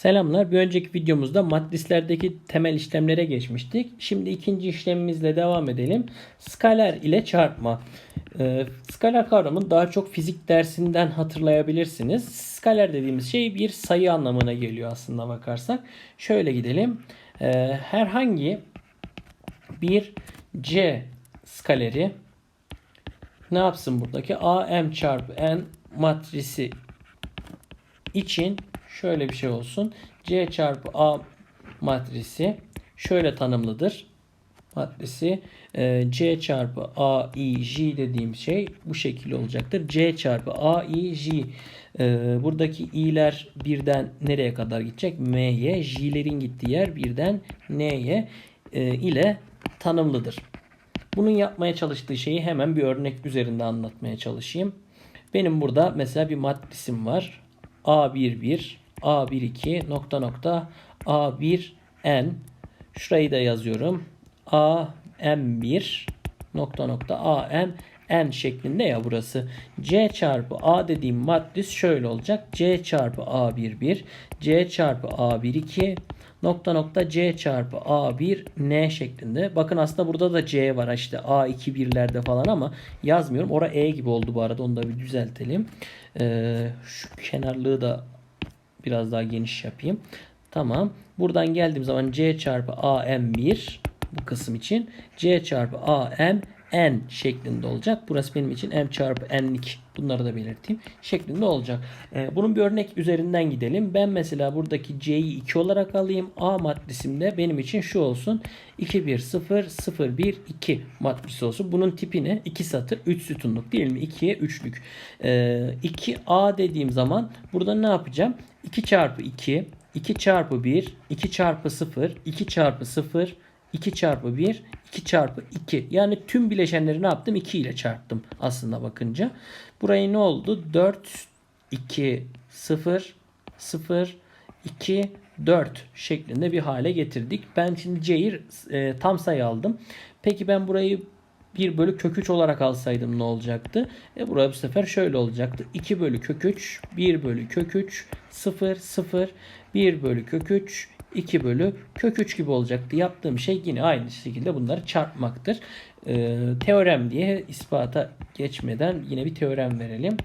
Selamlar. Bir önceki videomuzda matrislerdeki temel işlemlere geçmiştik. Şimdi ikinci işlemimizle devam edelim. Skaler ile çarpma. Ee, skaler kavramını daha çok fizik dersinden hatırlayabilirsiniz. Skaler dediğimiz şey bir sayı anlamına geliyor aslında bakarsak. Şöyle gidelim. Ee, herhangi bir C skaleri ne yapsın buradaki? AM çarpı N matrisi için şöyle bir şey olsun. C çarpı A matrisi şöyle tanımlıdır. Matrisi e, C çarpı A, I, J dediğim şey bu şekilde olacaktır. C çarpı A, I, J. E, buradaki i'ler birden nereye kadar gidecek? M'ye. J'lerin gittiği yer birden N'ye e, ile tanımlıdır. Bunun yapmaya çalıştığı şeyi hemen bir örnek üzerinde anlatmaya çalışayım. Benim burada mesela bir matrisim var. A11, A12 nokta nokta A1N. Şurayı da yazıyorum. AM1 nokta nokta AM N şeklinde ya burası. C çarpı A dediğim matris şöyle olacak. C çarpı A11, C çarpı A12 nokta nokta C çarpı A1 N şeklinde. Bakın aslında burada da C var işte A2 birlerde falan ama yazmıyorum. Ora E gibi oldu bu arada. Onu da bir düzeltelim. Ee, şu kenarlığı da biraz daha geniş yapayım. Tamam. Buradan geldiğim zaman C çarpı AM1 bu kısım için C çarpı AM n şeklinde olacak. Burası benim için m çarpı n'lik. Bunları da belirteyim. Şeklinde olacak. Ee, bunun bir örnek üzerinden gidelim. Ben mesela buradaki c'yi 2 olarak alayım. A matrisimde benim için şu olsun. 2 1 0 0 1 2 matrisi olsun. Bunun tipi ne? 2 satır 3 sütunluk değil mi? 2'ye 3'lük. Ee, 2A dediğim zaman burada ne yapacağım? 2 çarpı 2 2 çarpı 1 2 çarpı 0 2 çarpı 0 2 çarpı 1 2 çarpı 2. Yani tüm bileşenleri ne yaptım? 2 ile çarptım aslında bakınca. Burayı ne oldu? 4 2 0 0 2 4 şeklinde bir hale getirdik. Ben şimdi C'yi e, tam sayı aldım. Peki ben burayı 1 bölü kök 3 olarak alsaydım ne olacaktı? E buraya bu sefer şöyle olacaktı. 2 bölü kök 3, 1 bölü kök 3, 0, 0, 1 bölü kök 3, 2 bölü kök 3 gibi olacaktı. Yaptığım şey yine aynı şekilde bunları çarpmaktır. Ee, teorem diye ispata geçmeden yine bir teorem verelim.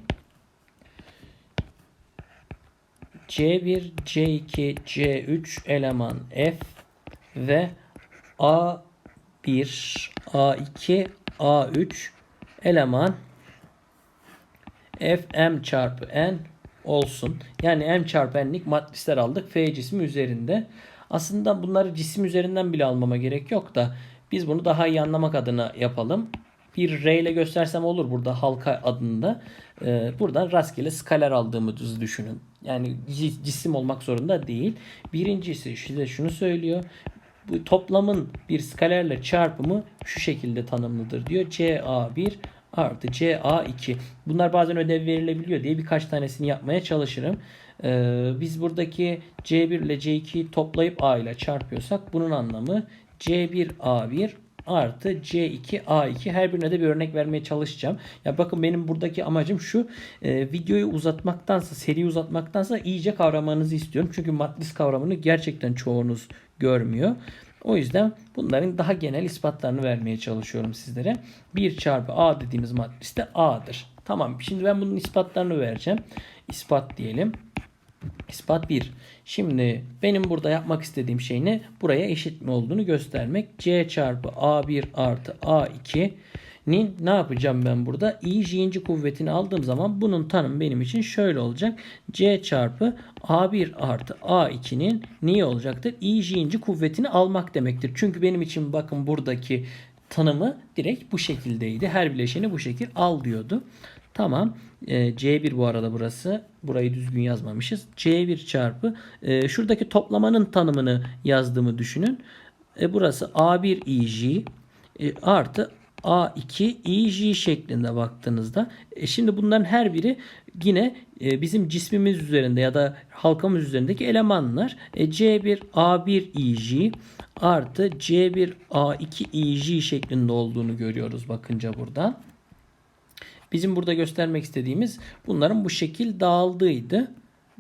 C1, C2, C3 eleman F ve A1, A2, A3 eleman Fm çarpı N olsun. Yani M çarpı N'lik matrisler aldık. F cismi üzerinde. Aslında bunları cisim üzerinden bile almama gerek yok da biz bunu daha iyi anlamak adına yapalım. Bir R ile göstersem olur burada halka adında. Ee, buradan rastgele skaler aldığımızı düşünün. Yani cisim olmak zorunda değil. Birincisi size şunu söylüyor. Bu toplamın bir skalerle çarpımı şu şekilde tanımlıdır diyor. CA1 artı CA2. Bunlar bazen ödev verilebiliyor diye birkaç tanesini yapmaya çalışırım. Ee, biz buradaki C1 ile C2'yi toplayıp A ile çarpıyorsak bunun anlamı C1A1 artı C2A2 her birine de bir örnek vermeye çalışacağım. Ya bakın benim buradaki amacım şu e, videoyu uzatmaktansa seri uzatmaktansa iyice kavramanızı istiyorum. Çünkü matris kavramını gerçekten çoğunuz görmüyor. O yüzden bunların daha genel ispatlarını vermeye çalışıyorum sizlere. 1 çarpı A dediğimiz matris de A'dır. Tamam şimdi ben bunun ispatlarını vereceğim. İspat diyelim. İspat 1. Şimdi benim burada yapmak istediğim şey ne? Buraya eşit mi olduğunu göstermek. C çarpı A1 artı A2 nin ne yapacağım ben burada? i j'inci kuvvetini aldığım zaman bunun tanımı benim için şöyle olacak. C çarpı A1 artı A2'nin niye olacaktır? i j'inci kuvvetini almak demektir. Çünkü benim için bakın buradaki tanımı direkt bu şekildeydi. Her bileşeni bu şekil al diyordu. Tamam. E, C1 bu arada burası. Burayı düzgün yazmamışız. C1 çarpı e, şuradaki toplamanın tanımını yazdığımı düşünün. E, burası A1 IJ e, artı A2 IJ şeklinde baktığınızda e, şimdi bunların her biri yine e, bizim cismimiz üzerinde ya da halkamız üzerindeki elemanlar. E, C1 A1 IJ artı C1 A2 IJ şeklinde olduğunu görüyoruz bakınca buradan. Bizim burada göstermek istediğimiz bunların bu şekil dağıldığıydı.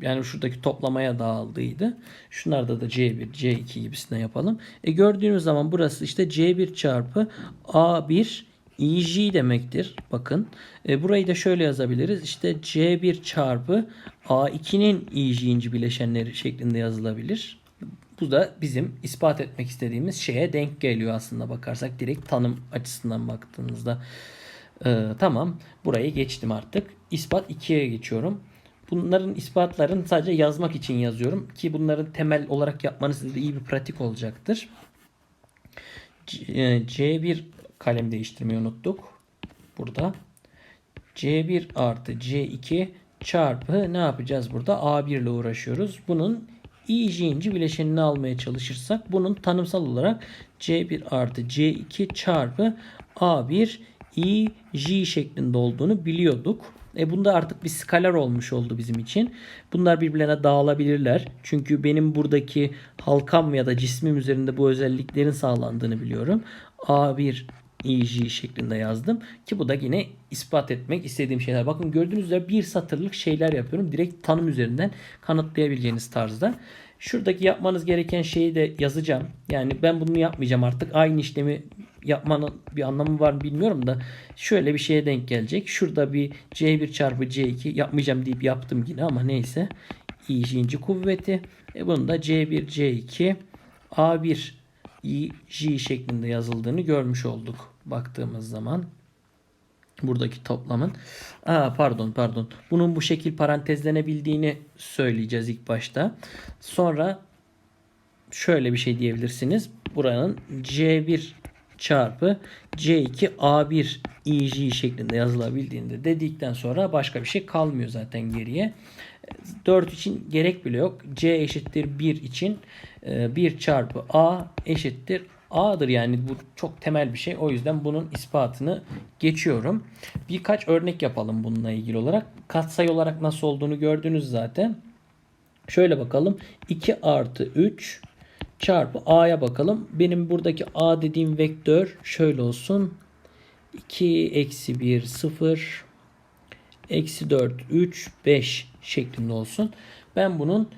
Yani şuradaki toplamaya dağıldıydı. Şunlarda da C1, C2 gibisine yapalım. E gördüğünüz zaman burası işte C1 çarpı A1 EJ demektir. Bakın. E, burayı da şöyle yazabiliriz. İşte C1 çarpı A2'nin EJ'inci bileşenleri şeklinde yazılabilir. Bu da bizim ispat etmek istediğimiz şeye denk geliyor aslında bakarsak. Direkt tanım açısından baktığınızda. Ee, tamam. Burayı geçtim artık. İspat 2'ye geçiyorum. Bunların ispatlarını sadece yazmak için yazıyorum. Ki bunların temel olarak yapmanız da iyi bir pratik olacaktır. C- e, C1 kalem değiştirmeyi unuttuk. Burada. C1 artı C2 çarpı ne yapacağız burada? A1 ile uğraşıyoruz. Bunun i'inci bileşenini almaya çalışırsak bunun tanımsal olarak C1 artı C2 çarpı A1 ij şeklinde olduğunu biliyorduk. E bunda artık bir skalar olmuş oldu bizim için. Bunlar birbirlerine dağılabilirler. Çünkü benim buradaki halkam ya da cismim üzerinde bu özelliklerin sağlandığını biliyorum. A1 ij şeklinde yazdım. Ki bu da yine ispat etmek istediğim şeyler. Bakın gördüğünüz üzere bir satırlık şeyler yapıyorum. Direkt tanım üzerinden kanıtlayabileceğiniz tarzda. Şuradaki yapmanız gereken şeyi de yazacağım. Yani ben bunu yapmayacağım artık. Aynı işlemi yapmanın bir anlamı var mı bilmiyorum da şöyle bir şeye denk gelecek. Şurada bir C1 çarpı C2 yapmayacağım deyip yaptım yine ama neyse. İ'inci kuvveti. E bunun da C1 C2 A1 J şeklinde yazıldığını görmüş olduk baktığımız zaman. Buradaki toplamın. Aa, pardon pardon. Bunun bu şekil parantezlenebildiğini söyleyeceğiz ilk başta. Sonra şöyle bir şey diyebilirsiniz. Buranın C1 çarpı C2 A1 EJ şeklinde yazılabildiğinde dedikten sonra başka bir şey kalmıyor zaten geriye. 4 için gerek bile yok. C eşittir 1 için 1 çarpı A eşittir A'dır yani bu çok temel bir şey. O yüzden bunun ispatını geçiyorum. Birkaç örnek yapalım bununla ilgili olarak. Katsayı olarak nasıl olduğunu gördünüz zaten. Şöyle bakalım. 2 artı 3 çarpı A'ya bakalım. Benim buradaki A dediğim vektör şöyle olsun. 2 eksi 1 0 eksi 4 3 5 şeklinde olsun. Ben bunun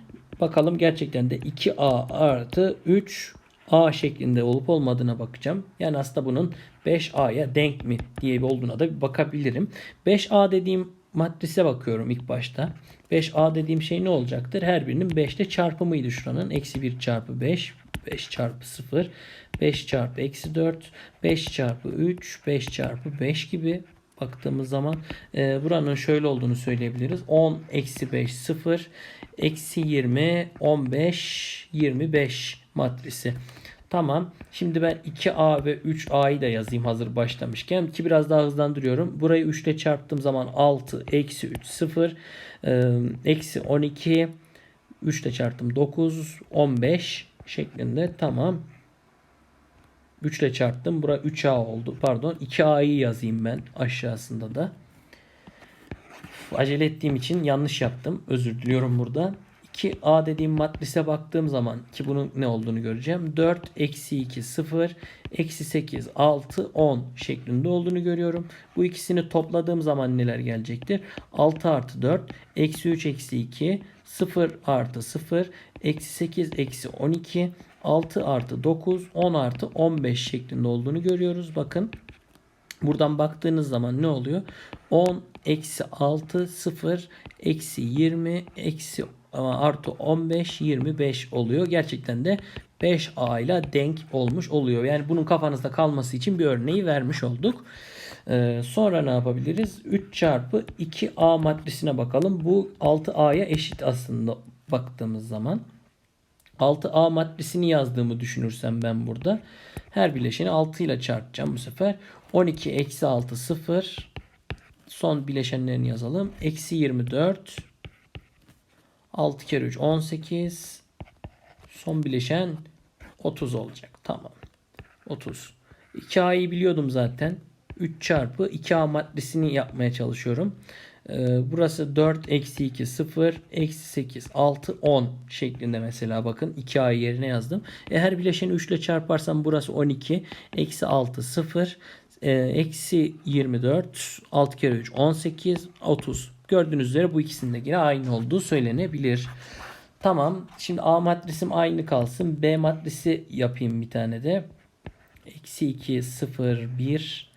bakalım gerçekten de 2A artı 3 A şeklinde olup olmadığına bakacağım. Yani aslında bunun 5A'ya denk mi diye olduğuna da bir bakabilirim. 5A dediğim matrise bakıyorum ilk başta. 5A dediğim şey ne olacaktır? Her birinin 5 ile çarpımıydı şuranın. Eksi 1 çarpı 5. 5 çarpı 0. 5 çarpı eksi 4. 5 çarpı 3. 5 çarpı 5 gibi baktığımız zaman e, buranın şöyle olduğunu söyleyebiliriz. 10 eksi 5 0 eksi 20 15 25 matrisi. Tamam. Şimdi ben 2A ve 3A'yı da yazayım hazır başlamışken. Ki biraz daha hızlandırıyorum. Burayı 3 ile çarptığım zaman 6 eksi 3 0 e, eksi 12 3 ile çarptım 9 15 şeklinde. Tamam. 3 ile çarptım. Bura 3A oldu. Pardon. 2A'yı yazayım ben aşağısında da. Acele ettiğim için yanlış yaptım. Özür diliyorum burada. 2A dediğim matrise baktığım zaman ki bunun ne olduğunu göreceğim. 4 eksi 2 0 eksi 8 6 10 şeklinde olduğunu görüyorum. Bu ikisini topladığım zaman neler gelecektir? 6 artı 4 eksi 3 eksi 2 0 artı 0 eksi 8 eksi 12 6 artı 9 10 artı 15 şeklinde olduğunu görüyoruz. Bakın Buradan baktığınız zaman ne oluyor? 10 eksi 6 0 eksi 20 eksi artı 15 25 oluyor. Gerçekten de 5A ile denk olmuş oluyor. Yani bunun kafanızda kalması için bir örneği vermiş olduk. Ee, sonra ne yapabiliriz? 3 çarpı 2A matrisine bakalım. Bu 6A'ya eşit aslında baktığımız zaman. 6A matrisini yazdığımı düşünürsem ben burada her bileşeni 6 ile çarpacağım bu sefer. 12 eksi 6 0 son bileşenlerini yazalım. Eksi 24 6 kere 3 18 son bileşen 30 olacak. Tamam. 30. 2A'yı biliyordum zaten. 3 çarpı 2A matrisini yapmaya çalışıyorum. Ee, burası 4 eksi 2 0 eksi 8 6 10 şeklinde mesela bakın 2A yerine yazdım. E, her bileşeni 3 ile çarparsam burası 12 eksi 6 0 e, eksi 24 6 kere 3 18 30 Gördüğünüz üzere bu ikisinin de yine aynı olduğu söylenebilir. Tamam. Şimdi A matrisim aynı kalsın. B matrisi yapayım bir tane de. Eksi 2, 0, 1,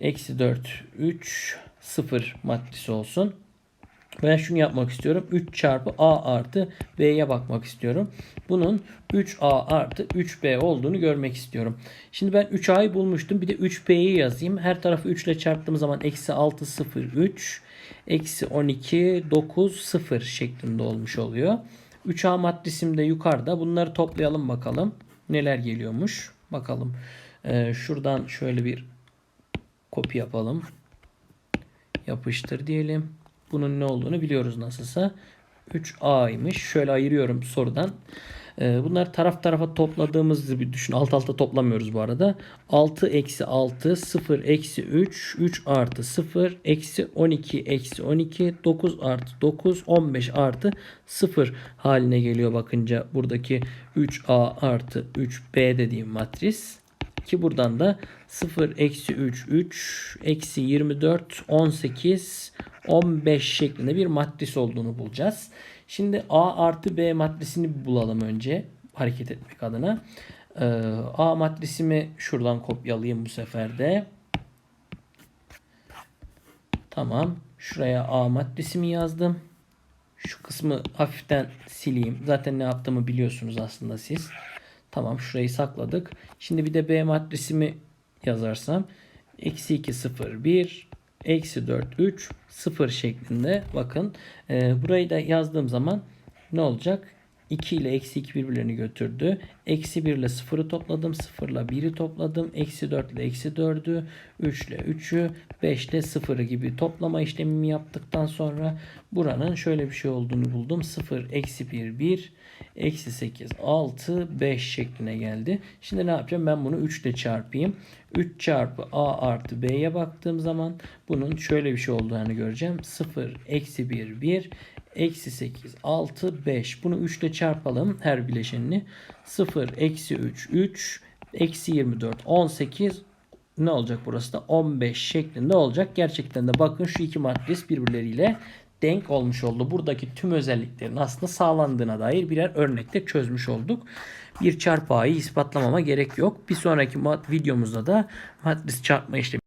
eksi 4, 3, 0 matrisi olsun. Ben şunu yapmak istiyorum. 3 çarpı A artı B'ye bakmak istiyorum. Bunun 3A artı 3B olduğunu görmek istiyorum. Şimdi ben 3A'yı bulmuştum. Bir de 3B'yi yazayım. Her tarafı 3 ile çarptığım zaman eksi 6, 0, 3, eksi 12, 9, 0 şeklinde olmuş oluyor. 3A matrisim de yukarıda. Bunları toplayalım bakalım. Neler geliyormuş. Bakalım. Ee, şuradan şöyle bir kopya yapalım. Yapıştır diyelim. Bunun ne olduğunu biliyoruz nasılsa. 3A'ymış. Şöyle ayırıyorum sorudan. Ee, bunları taraf tarafa topladığımızı bir düşün. Alt alta toplamıyoruz bu arada. 6 eksi 6, 0 eksi 3, 3 artı 0, eksi 12 eksi 12, 9 artı 9, 15 artı 0 haline geliyor bakınca buradaki 3A artı 3B dediğim matris. Ki buradan da 0 eksi 3 3 eksi 24 18 15 şeklinde bir matris olduğunu bulacağız. Şimdi A artı B matrisini bulalım önce hareket etmek adına. Ee, A matrisimi şuradan kopyalayayım bu sefer de. Tamam. Şuraya A matrisimi yazdım. Şu kısmı hafiften sileyim. Zaten ne yaptığımı biliyorsunuz aslında siz. Tamam şurayı sakladık. Şimdi bir de B matrisimi yazarsam. Eksi 2 0 1 eksi 4 3 0 şeklinde bakın. E, burayı da yazdığım zaman ne olacak? 2 ile eksi 2 birbirlerini götürdü. Eksi 1 ile 0'ı topladım. 0 ile 1'i topladım. Eksi 4 ile eksi 4'ü. 3 ile 3'ü. 5 ile 0'ı gibi toplama işlemimi yaptıktan sonra buranın şöyle bir şey olduğunu buldum. 0, eksi 1, 1, eksi 8, 6, 5 şekline geldi. Şimdi ne yapacağım? Ben bunu 3 ile çarpayım. 3 çarpı a artı b'ye baktığım zaman bunun şöyle bir şey olduğunu göreceğim. 0, eksi 1, 1, eksi 8, 6, 5. Bunu 3 ile çarpalım her bileşenini. 0, eksi 3, 3, eksi 24, 18, ne olacak burası da 15 şeklinde olacak. Gerçekten de bakın şu iki matris birbirleriyle denk olmuş oldu. Buradaki tüm özelliklerin aslında sağlandığına dair birer örnekte çözmüş olduk. Bir çarpı ispatlamama gerek yok. Bir sonraki videomuzda da matris çarpma işlemi